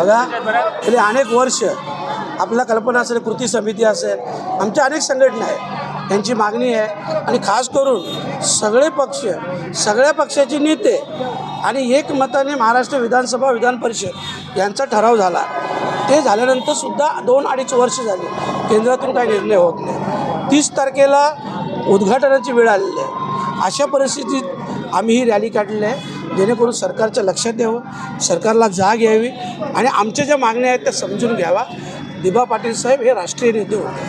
बघा गेले अनेक वर्ष आपला कल्पना असेल कृती समिती असेल आमच्या अनेक संघटना आहेत. यांची मागणी आहे. आणि खास करून सगळे पक्ष सगळ्या पक्षाचे नेते आणि एक मताने महाराष्ट्र विधानसभा विधान परिषद यांचा ठराव झाला. ते झाल्यानंतर सुद्धा दोन अडीच वर्ष झाली. केंद्रातून काही निर्णय होत नाही. तीस तारखेला उद्घाटनाची वेळ आलेली आहे. अशा परिस्थितीत आम्ही ही रॅली काढलेली आहे. जेणेकरून सरकारच्या लक्षात द्यावं सरकारला जाग यावी आणि आमच्या ज्या मागण्या आहेत त्या समजून घ्यावा. दिबा पाटील साहेब हे राष्ट्रीय नेते होते.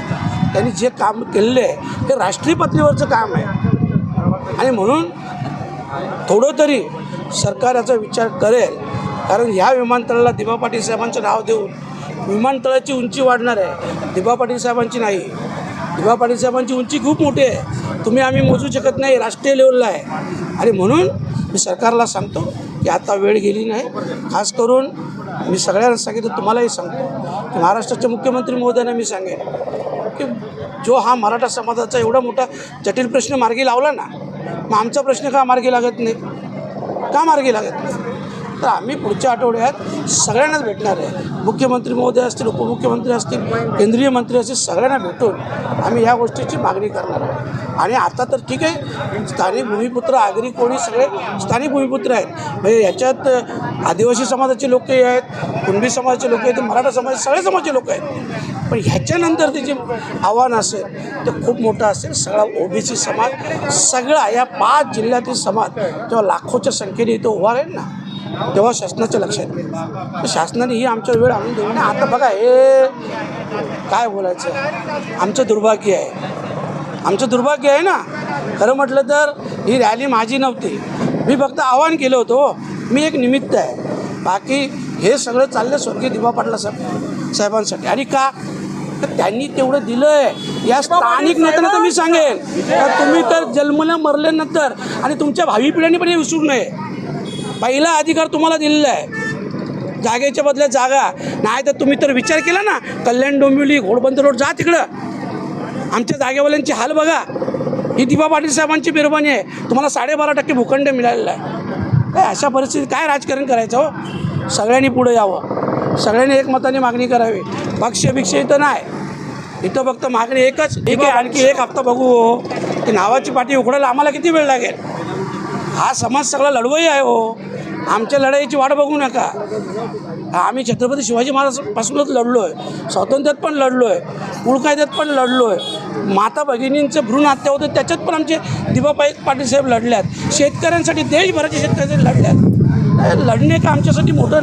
त्यांनी जे काम केलेलं आहे ते राष्ट्रीय पातळीवरचं काम आहे. आणि म्हणून थोडं तरी सरकार याचा विचार करेल. कारण ह्या विमानतळाला दिबा पाटील साहेबांचं नाव देऊन विमानतळाची उंची वाढणार आहे. दिबा पाटील साहेबांची नाही. दिबा पाटील साहेबांची उंची खूप मोठी आहे. तुम्ही आम्ही मोजू शकत नाही राष्ट्रीय लेवलला आहे. आणि म्हणून मी सरकारला सांगतो की आता वेळ गेली नाही. खास करून मी सगळ्यांना सांगितलं तुम्हालाही सांगतो की महाराष्ट्राचे मुख्यमंत्री महोदयांना मी सांगेन की जो हा मराठा समाजाचा एवढा मोठा जटिल प्रश्न मार्गी लावला ना मग आमचा प्रश्न का मार्गी लागत नाही? का मार्गी लागत नाही? तर आम्ही पुढच्या आठवड्यात सगळ्यांनाच भेटणार आहे. मुख्यमंत्री महोदय असतील उपमुख्यमंत्री असतील केंद्रीय मंत्री असतील सगळ्यांना भेटून आम्ही ह्या गोष्टीची मागणी करणार आहोत. आणि आता तर ठीक आहे स्थानिक भूमिपुत्र आगरी कोणी सगळे स्थानिक भूमिपुत्र आहेत. म्हणजे याच्यात आदिवासी समाजाचे लोकही आहेत कुणबी समाजाचे लोक आहेत मराठा समाज सगळे समाजाचे लोक आहेत. पण ह्याच्यानंतर ते जे आव्हान असेल ते खूप मोठं असेल. सगळा ओबीसी समाज सगळा या पाच जिल्ह्यातील समाज तेव्हा लाखोच्या संख्येने इथं उभा राहील ना. तेव्हा शासनाच्या लक्षात येईल. तर शासनाने ही आमच्या वेळ आणून देऊ आणि आता बघा हे काय बोलायचं? आमचं दुर्भाग्य आहे. आमचं दुर्भाग्य आहे ना? खरं म्हटलं तर ही रॅली माझी नव्हती. मी फक्त आवाहन केलं होतं हो. मी एक निमित्त आहे. बाकी हे सगळं चाललं स्वर्गीय दिबा पाटला साहेब साहेबांसाठी. आणि का? तर त्यांनी तेवढं दिलं आहे या स्थानिक नेत्यांना तर मी सांगेन. तर तुम्ही तर जन्मला मरल्यानंतर आणि तुमच्या भावी पिढ्यांनी पण हे विसरू नये. पहिला अधिकार तुम्हाला दिलेला आहे. जागेच्या बदल्यात जागा. नाही तर तुम्ही तर विचार केला ना कल्याण डोंबिवली घोडबंद रोड जा तिकडं. आमच्या जागेवाल्यांची हाल बघा. ही दिबा पाटील साहेबांची मेहरबानी आहे. तुम्हाला साडेबारा टक्के भूखंड मिळालेला आहे. काय अशा परिस्थितीत काय राजकारण करायचं हो? सगळ्यांनी पुढं यावं. सगळ्यांनी एकमताने मागणी करावी. पक्ष भिक्ष इथं नाही. इथं फक्त मागणी एकच. एक आहे आणखी एक हप्ता बघू हो. की नावाची पाठी उघडायला आम्हाला किती वेळ लागेल? हा समाज सगळा लढवई आहे हो. आमच्या लढाईची वाट बघू नका. आम्ही छत्रपती शिवाजी महाराजांपासूनच लढलो आहे स्वातंत्र्यात पण लढलो आहे कुळकायद्यात पण लढलो आहे माता भगिनींचं भ्रूण हत्या होतं त्याच्यात पण आमचे दिबापाई पाटील साहेब लढल्यात. शेतकऱ्यांसाठी देशभराचे शेतकऱ्यांसाठी लढल्यात. लढणे का आमच्यासाठी मोठं नाही